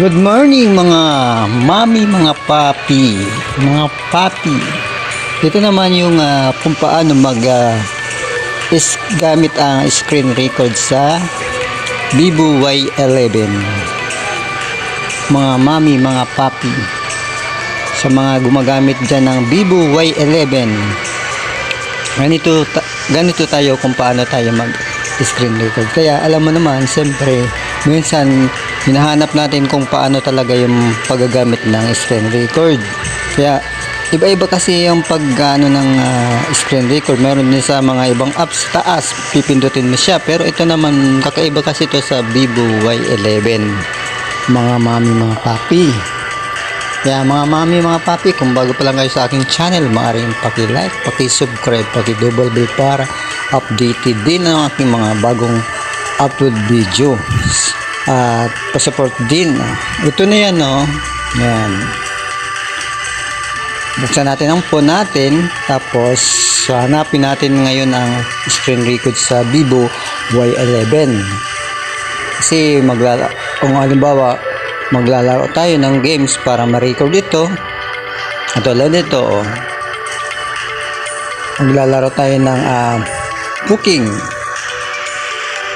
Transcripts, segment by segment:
Good morning mga mami, mga papi, mga papi. Ito naman yung ah, kung paano mag ah, is gamit ang screen record sa Vivo Y11. Mga mami, mga papi. Sa mga gumagamit dyan ng Vivo Y11. Ganito, ta- ganito tayo kung paano tayo mag screen record. Kaya alam mo naman, siyempre, minsan hinahanap natin kung paano talaga yung paggagamit ng screen record. Kaya iba-iba kasi yung pag ano, ng ah, screen record. Meron din sa mga ibang apps taas, pipindutin mo siya. Pero ito naman, kakaiba kasi ito sa Vivo Y11. Mga mami, mga papi. Kaya mga mami, mga papi, kung bago pa lang kayo sa aking channel, maaaring paki-like, paki-subscribe, paki-double bell para updated din ang aking mga bagong upload video. At pa-support din. Ito na yan, no? Yan. Buksan natin ang phone natin, tapos hanapin natin ngayon ang screen record sa Vivo Y11. Kasi maglala, kung halimbawa, maglalaro tayo ng games para ma-record ito. At tulad nito, oh. Maglalaro tayo ng ah, booking.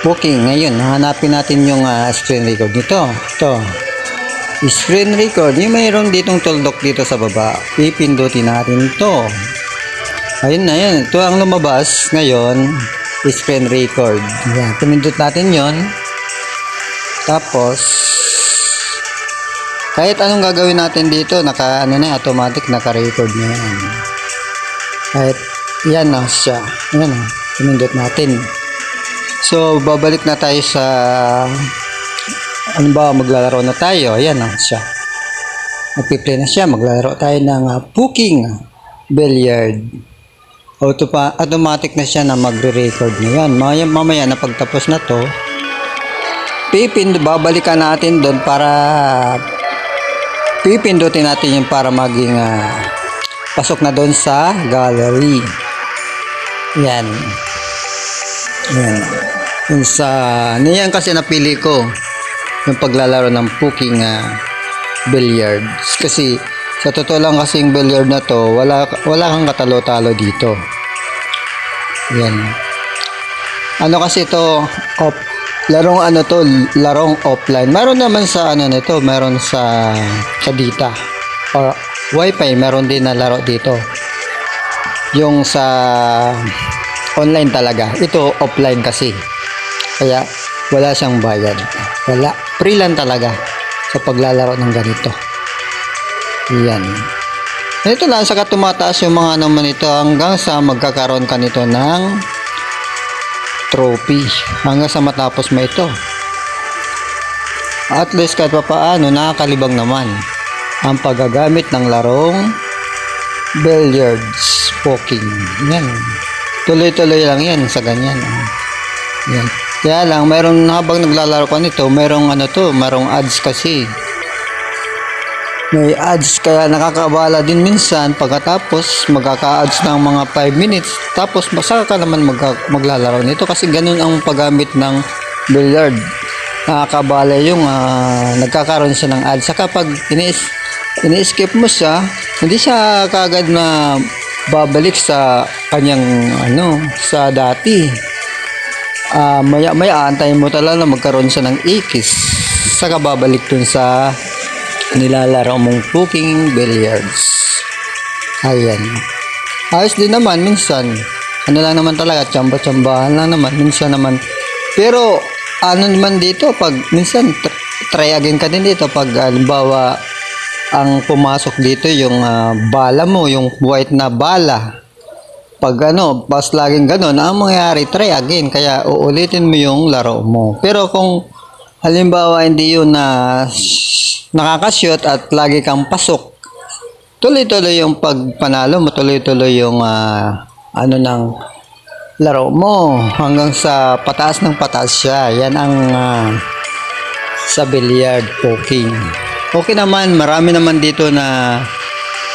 Booking. Ngayon, hanapin natin yung ah, screen record nito. Ito. Screen record. Yung mayroon ditong tuldok dito sa baba. Pipindutin natin ito. Ayun na yan. Ito ang lumabas ngayon. Screen record. Yan. Pumindot natin yon Tapos, kahit anong gagawin natin dito, naka ano na, automatic naka-record na yan. Kahit yan na siya. Yan na, pumindot natin. So, babalik na tayo sa ano ba, maglalaro na tayo. Ayan na siya. Nagpiplay na siya. Maglalaro tayo ng uh, Booking Billiard. Auto pa, automatic na siya na magre-record na yan. Mamaya, mamaya na pagtapos na to, pipind, babalikan natin doon para pipindutin natin yung para maging ah, pasok na doon sa gallery. Yan. Yan. Yung sa, niyan kasi napili ko yung paglalaro ng Puking ah, billiards. Kasi sa totoo lang kasi yung billiard na to, wala, wala kang katalo-talo dito. Yan. Ano kasi to, off, larong ano to, larong offline. Meron naman sa ano nito, meron sa sa data or wifi, meron din na laro dito. Yung sa online talaga. Ito offline kasi. Kaya wala siyang bayad. Wala. Free lang talaga sa paglalaro ng ganito. Yan. Ito lang, saka tumataas yung mga naman ito hanggang sa magkakaroon ka nito ng trophy hanggang sa matapos mo ito. At least kahit pa paano nakakalibang naman ang paggagamit ng larong billiards poking. Yan. Tuloy-tuloy lang yan sa ganyan. Yan. Kaya lang, mayroon habang naglalaro ka nito, mayroong ano to, mayroong ads kasi. May ads kaya nakakabala din minsan pagkatapos magkaka-ads ng mga 5 minutes tapos masaka ka naman magka- maglalaro nito kasi ganun ang paggamit ng billiard. Nakakabala yung ah, nagkakaroon siya ng ads. Saka pag ini- ini-skip mo siya, hindi siya kagad na babalik sa kanyang ano sa dati. Ah, maya maya antayin mo talaga na magkaroon siya ng ikis. Saka babalik dun sa nilalaro mong cooking billiards. Ayan. Ayos din naman minsan. Ano lang naman talaga, tsamba-tsambahan lang naman. Minsan naman. Pero, ano naman dito, pag minsan, tr- try again ka din dito. Pag, halimbawa, ang pumasok dito yung ah, bala mo, yung white na bala. Pag ano, pas laging ganun, ang mangyayari, try again. Kaya uulitin mo yung laro mo. Pero kung halimbawa hindi yun na nakakashoot at lagi kang pasok, tuloy-tuloy yung pagpanalo mo, tuloy-tuloy yung ah, ano ng laro mo hanggang sa pataas ng pataas siya. Yan ang ah, sa billiard poking. Okay naman, marami naman dito na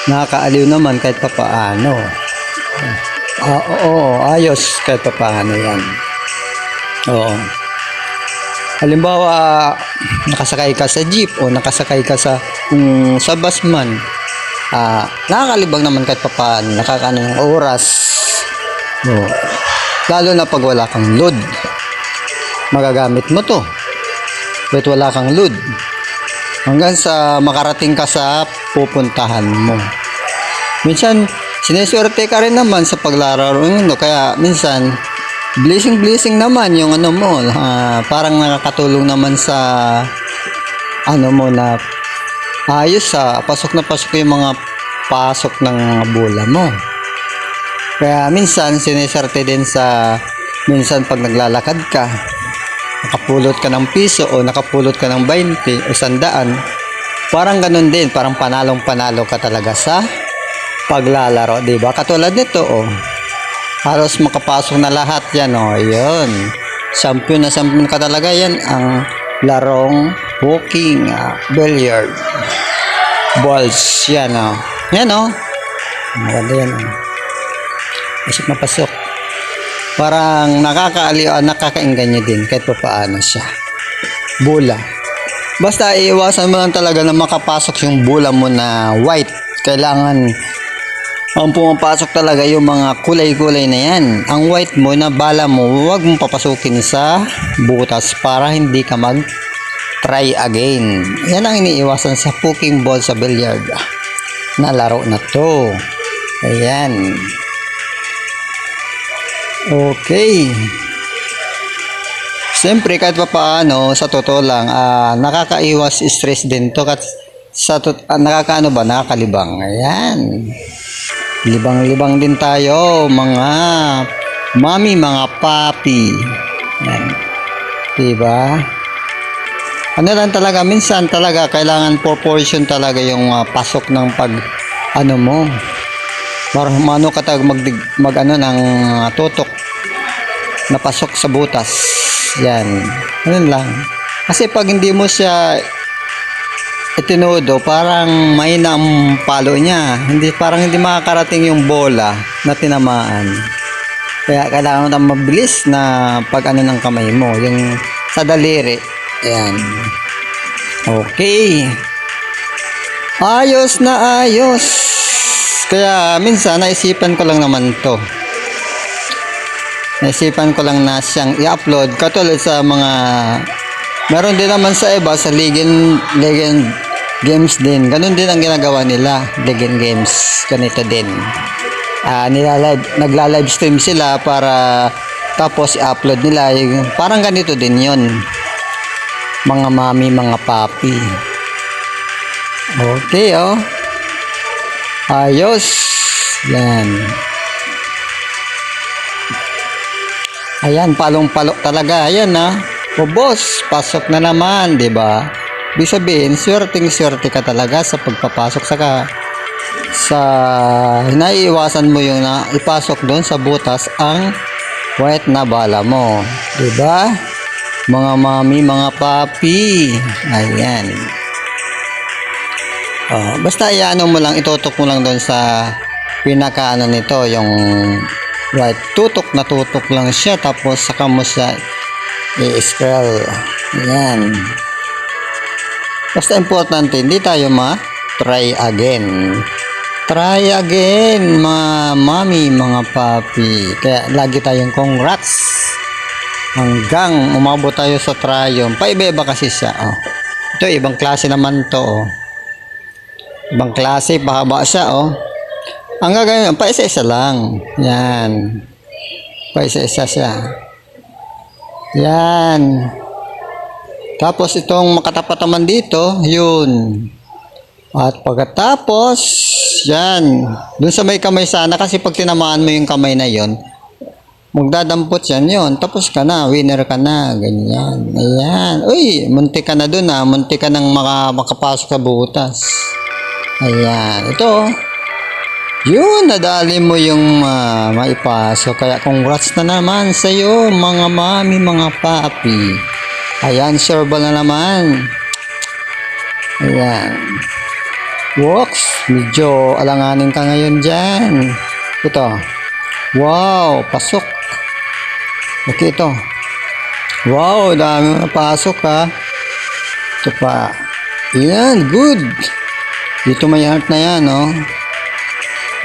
nakakaaliw naman kahit papaano. Ah, oo, ayos kahit papaano yan. Oo. Halimbawa, nakasakay ka sa jeep o nakasakay ka sa kung sa bus man. Ah, nakakalibang naman kahit papaano, nakakaano ng oras. O, lalo na pag wala kang load. Magagamit mo to. Kahit wala kang load. Hanggang sa makarating ka sa pupuntahan mo. Minsan, sineswerte ka rin naman sa paglalaro no? Kaya minsan, blessing blessing naman yung ano mo. ah, parang nakakatulong naman sa ano mo na ayos sa pasok na pasok yung mga pasok ng bola mo. Kaya minsan, sineswerte din sa minsan pag naglalakad ka, nakapulot ka ng piso o nakapulot ka ng 20 o sandaan, parang ganun din, parang panalong panalo ka talaga sa paglalaro, di ba? Katulad nito, oh. Halos makapasok na lahat yan, oh. Yun. Champion na champion ka talaga yan ang larong walking ah, billiard balls yan oh. yan oh maganda yan oh. pasok na pasok parang nakakaaliw ah, nakakainganyo din kahit pa paano siya bula basta iiwasan mo lang talaga na makapasok yung bula mo na white kailangan ang pumapasok talaga yung mga kulay-kulay na yan. Ang white mo na bala mo, huwag mong papasukin sa butas para hindi ka mag try again. Yan ang iniiwasan sa poking ball sa billiard na laro na to. Ayan. Okay. Siyempre, kahit pa paano, sa totoo lang, ah, nakakaiwas stress din to. Kat sa tot- ah, nakakaano ba? Nakakalibang. Ayan. Libang-libang din tayo, mga mami, mga papi. Yan. Diba? Ano lang talaga, minsan talaga, kailangan proportion talaga yung ah, pasok ng pag, ano mo. Para mano ka talaga mag, mag ano, ng ah, tutok na pasok sa butas. Yan. Ganun lang. Kasi pag hindi mo siya itinudo, parang may ang palo niya. Hindi, parang hindi makakarating yung bola na tinamaan. Kaya kailangan mo na mabilis na pag ano ng kamay mo. Yung sa daliri. Ayan. Okay. Ayos na ayos. Kaya minsan naisipan ko lang naman to. Naisipan ko lang na siyang i-upload katulad sa mga meron din naman sa iba sa Legend Legend Games din. Ganun din ang ginagawa nila, Legend Games. Ganito din. Ah, nila nagla-live stream sila para tapos i-upload nila parang ganito din 'yon. Mga mami, mga papi. Okay, oh. Ayos. Yan. Ayan, palong-palo talaga. Ayan na. O boss, pasok na naman, di ba? Ibig sabihin, swerteng-swerte ka talaga sa pagpapasok sa ka sa naiiwasan mo yung na ipasok doon sa butas ang white na bala mo. Di ba? Mga mami, mga papi. Ayan. Oh, basta iano mo lang, itutok mo lang doon sa pinakaano nito, yung white. Tutok na tutok lang siya, tapos saka mo siya i-scroll. Yan. Basta importante, hindi tayo ma-try again. Try again, mga mami, mga papi. Kaya lagi tayong congrats. Hanggang umabot tayo sa tryon. Paiba-iba kasi siya. Oh. Ito, ibang klase naman to. Oh. Ibang klase, pahaba siya. Oh. Ang gagawin, pa isa-isa lang. Yan. Pa isa-isa siya. Yan. Tapos itong makatapat naman dito, yun. At pagkatapos, yan. Dun sa may kamay sana, kasi pag tinamaan mo yung kamay na yon magdadampot yan yun. Tapos ka na, winner ka na, ganyan. Ayan. Uy, munti ka na dun ah. Munti ka nang maka, makapasok sa butas. Ayan. Ito. Yun, nadali mo yung ah, maipasok. Kaya congrats na naman sa iyo, mga mami, mga papi. Ayan, sureball na naman. Ayan. Walks. Medyo alanganin ka ngayon dyan. Ito. Wow, pasok. Okay ito. Wow, dami mga pasok ha. Ito pa. Yan, good. Dito may heart na yan, no?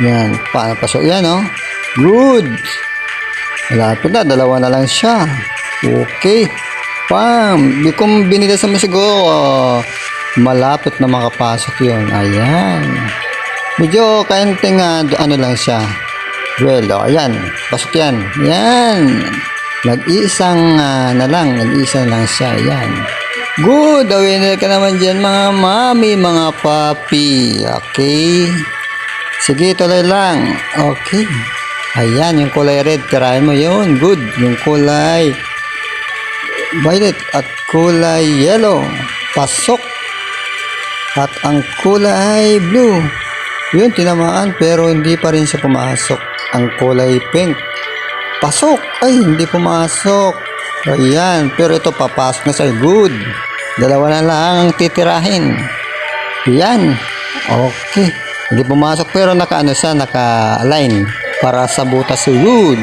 Yan, paano pasok yan, no? Good. Malapit na, dalawa na lang siya. Okay. Pam, di kung binilasan mo siguro, malapit na makapasok yun. Ayan. Medyo kainting ah, ano lang siya. Well, oh, ayan. Pasok yan. Yan. Nag-iisang ah, na lang. Nag-iisa lang siya. Yan. Good. The winner ka naman dyan mga mami, mga papi. Okay. Sige, tuloy lang. Okay. Ayan, yung kulay red. Tirahin mo yun. Good. Yung kulay violet at kulay yellow. Pasok. At ang kulay blue. Yun, tinamaan pero hindi pa rin siya pumasok. Ang kulay pink. Pasok. Ay, hindi pumasok. Ayan, pero ito papasok na siya. Good. Dalawa na lang ang titirahin. Yan. Okay. Hindi pumasok pero naka ano siya, naka-align para sa butas. Good.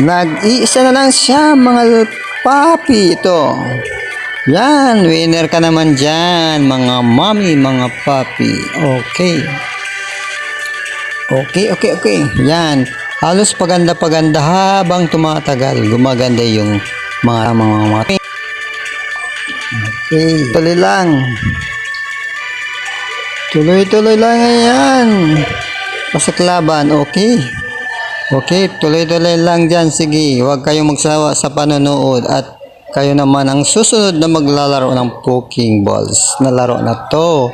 Nag-iisa na lang siya mga papi ito. Yan, winner ka naman dyan, mga mami, mga papi. Okay. Okay, okay, okay. Yan. Halos paganda-paganda habang tumatagal. Gumaganda yung mga mga mga. Okay. Tuloy lang. Tuloy-tuloy lang yan. Pasaklaban, okay. Okay, tuloy-tuloy lang dyan. Sige, huwag kayong magsawa sa panonood at kayo naman ang susunod na maglalaro ng poking balls na laro na to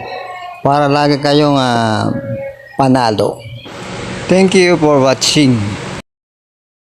para lagi kayong ah, panalo. Thank you for watching.